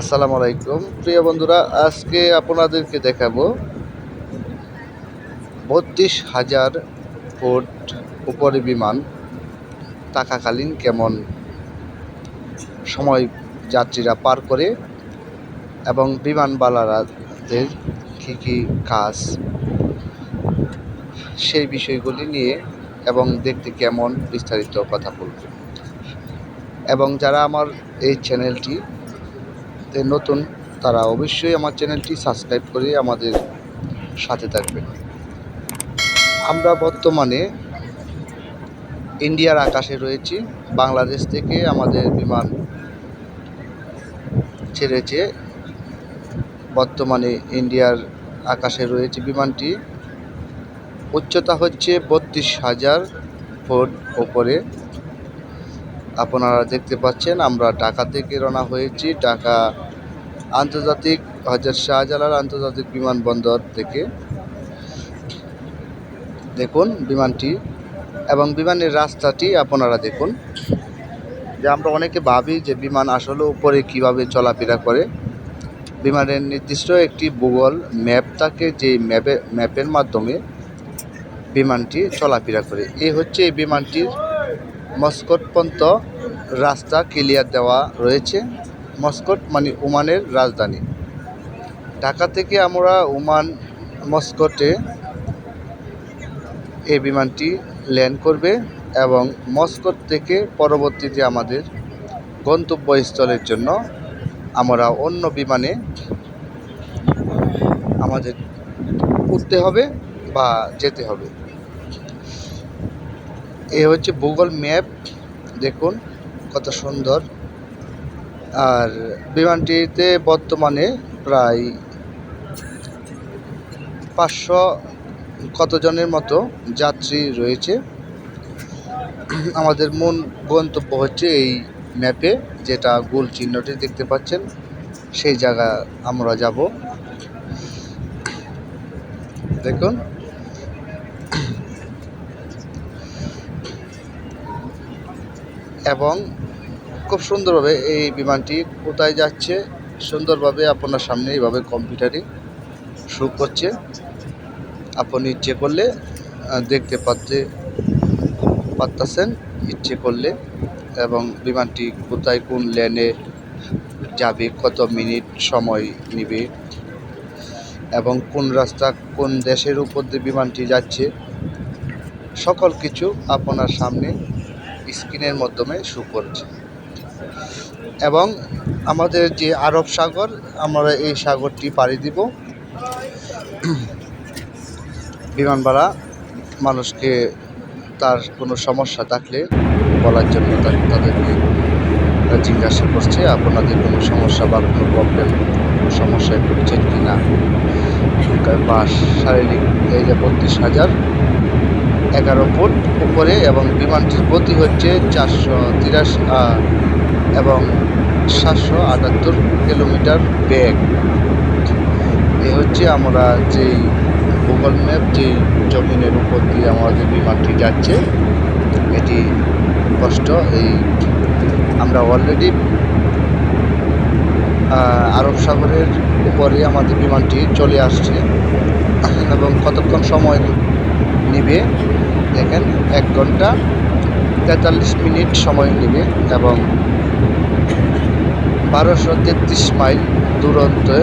আসসালামু আলাইকুম। প্রিয় বন্ধুরা, আজকে আপনাদেরকে দেখাবো বত্রিশ হাজার ফুট উপরে বিমান থাকাকালীন কেমন সময় যাত্রীরা পার করে এবং বিমানবালারাদের কী কী কাজ সেই বিষয়গুলি নিয়ে এবং দেখতে কেমন বিস্তারিত কথা বলব। এবং যারা আমার এই চ্যানেলটি নতুন, তারা অবশ্যই আমার চ্যানেলটি সাবস্ক্রাইব করে আমাদের সাথে থাকবেন। আমরা বর্তমানে ইন্ডিয়ার আকাশে রয়েছি। বাংলাদেশ থেকে আমাদের বিমান ছেড়েছে। বর্তমানে ইন্ডিয়ার আকাশে রয়েছে বিমানটি। উচ্চতা হচ্ছে বত্রিশ হাজার ফুট ওপরে। আপনারা দেখতে পাচ্ছেন, আমরা ঢাকা থেকে রওনা হয়েছি ঢাকা আন্তর্জাতিক হজরত শাহজালাল আন্তর্জাতিক বিমানবন্দর থেকে। দেখুন বিমানটি এবং বিমানের রাস্তাটি আপনারা দেখুন। যে আমরা অনেকে ভাবি যে বিমান আসলে উপরে কীভাবে চলাফেরা করে। বিমানের নির্দিষ্ট একটি ভূগোল ম্যাপ থাকে যে ম্যাপে, ম্যাপের মাধ্যমে বিমানটি চলাফেরা করে। এই হচ্ছে এই বিমানটির মস্কট পর্যন্ত রাস্তা ক্লিয়ার দেওয়া রয়েছে। মস্কট মানে ওমানের রাজধানী। ঢাকা থেকে আমরা ওমান, মস্কটে এই বিমানটি ল্যান্ড করবে এবং মস্কট থেকে পরবর্তীতে আমাদের গন্তব্যস্থলের জন্য আমরা অন্য বিমানে আমাদের উঠতে হবে বা যেতে হবে। এ হচ্ছে গুগল ম্যাপ। দেখুন কত সুন্দর। আর বিমানটিতে বর্তমানে প্রায় পাঁচশো কতজনের মতো যাত্রী রয়েছে। আমাদের মূল গন্তব্য হচ্ছে এই ম্যাপে, যেটা গোল চিহ্নটি দেখতে পাচ্ছেন। সেই জায়গা আমরা যাব। দেখুন। এবং খুব সুন্দরভাবে এই বিমানটি কোথায় যাচ্ছে, সুন্দরভাবে আপনার সামনে এইভাবে কম্পিউটারে শো করছে। আপনি ইচ্ছে করলে দেখতে পাচ্ছে পারতেছেন, ইচ্ছে করলে, এবং বিমানটি কোথায়, কোন লেনে যাবে, কত মিনিট সময় নেবে, এবং কোন রাস্তা, কোন দেশের উপর দিয়ে বিমানটি যাচ্ছে, সকল কিছু আপনার সামনে স্ক্রিনের মাধ্যমে শো করছে। এবং আমাদের যে আরব সাগর, আমরা এই সাগরটি পাড়ি দিব। বিমান ভাড়া মানুষকে তার কোনো সমস্যা থাকলে বলার জন্য তাদেরকে জিজ্ঞাসা করছে, আপনাদের কোনো সমস্যা বা কোনো প্রবলেম সমস্যায় পড়ছেন কি না? বা শারীরিক এই যে বত্রিশ হাজার এগারো ফুট উপরে এবং বিমানটির গতি হচ্ছে চারশো তিরাশি এবং সাতশো আটাত্তর কিলোমিটার বেগ। এ হচ্ছে আমরা যেই গুগল ম্যাপ যেই জমিনের উপর দিয়ে আমাদের বিমানটি যাচ্ছে, এটি কষ্ট এই আমরা অলরেডি আরব সাগরের উপরে আমাদের বিমানটি চলে আসছে। এবং কতক্ষণ সময় নেবে? দেখেন, এক ঘণ্টা তেতাল্লিশ মিনিট সময় নেবে এবং বারোশো তেত্রিশ মাইল দূরত্বে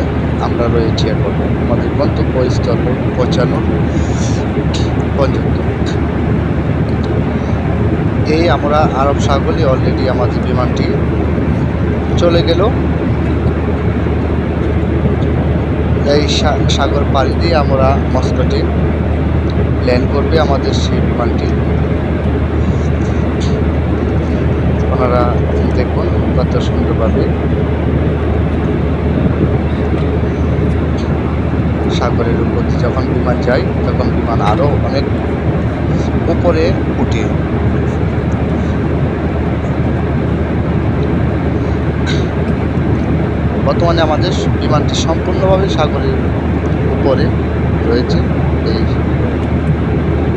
আমরা রয়েছি এখন। আমাদের গন্তব্যস্থল পৌঁছানো পর্যন্ত। এই আমরা আরব সাগরে অলরেডি আমাদের বিমানটি চলে গেল। এই সাগর পাড়ি দিয়ে আমরা মস্কোটে ল্যান্ড করবে আমাদের সেই বিমানটি আপনারা দেখুন কত সুন্দরভাবে সাগরের উপর দিয়ে যখন বিমান যায় তখন আরও অনেক উপরে উঠে। বর্তমানে আমাদের বিমানটি সম্পূর্ণভাবে সাগরের উপরে রয়েছে। এই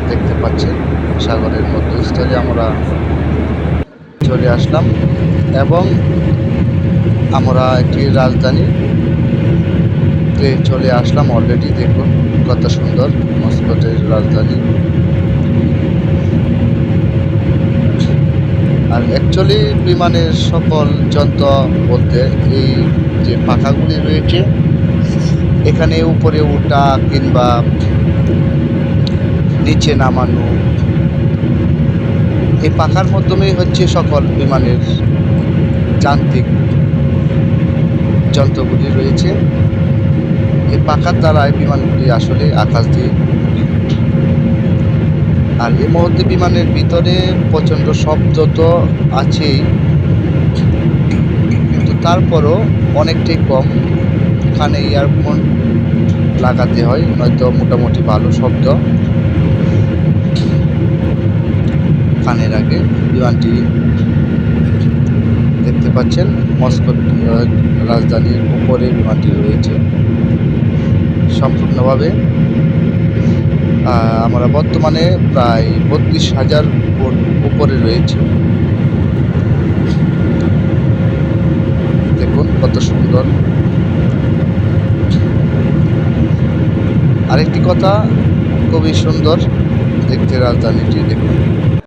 দেখতে পাচ্ছেন, সাগরের মধ্যস্থলে আমরা চলে আসলাম এবং আমরা একটি রাজধানী চলে আসলাম অলরেডি, দেখুন। কত সুন্দর মস্কোটের রাজধানী। আর অ্যাকচুয়ালি বিমানের সকল যন্ত্র বলতে এই যে পাখাগুলি রয়েছে, এখানে উপরে ওঠা কিংবা নিচে নামানো, এই পাখার মাধ্যমেই হচ্ছে সকল বিমানের যান্ত্রিক যন্ত্রগুলি রয়েছে। এই পাখার দ্বারাই বিমানগুলি আসলে আকাশ দিয়ে। আর এই মুহূর্তে বিমানের ভিতরে প্রচণ্ড শব্দ তো আছেই, কিন্তু তারপরও অনেকটাই কম। কানে ইয়ারফোন লাগাতে হয়, নয়তো মোটামুটি ভালো শব্দ। কানের আগে বিমানটি দেখতে পাচ্ছেন মস্কো রাজধানীর উপরে বিমানটি রয়েছে। সম্পূর্ণভাবে। আমরা বর্তমানে প্রায় বত্রিশ হাজার উপরে রয়েছে। দেখুন কত সুন্দর। আরেকটি কথা, খুবই সুন্দর দেখতে রাজধানীটি, দেখুন।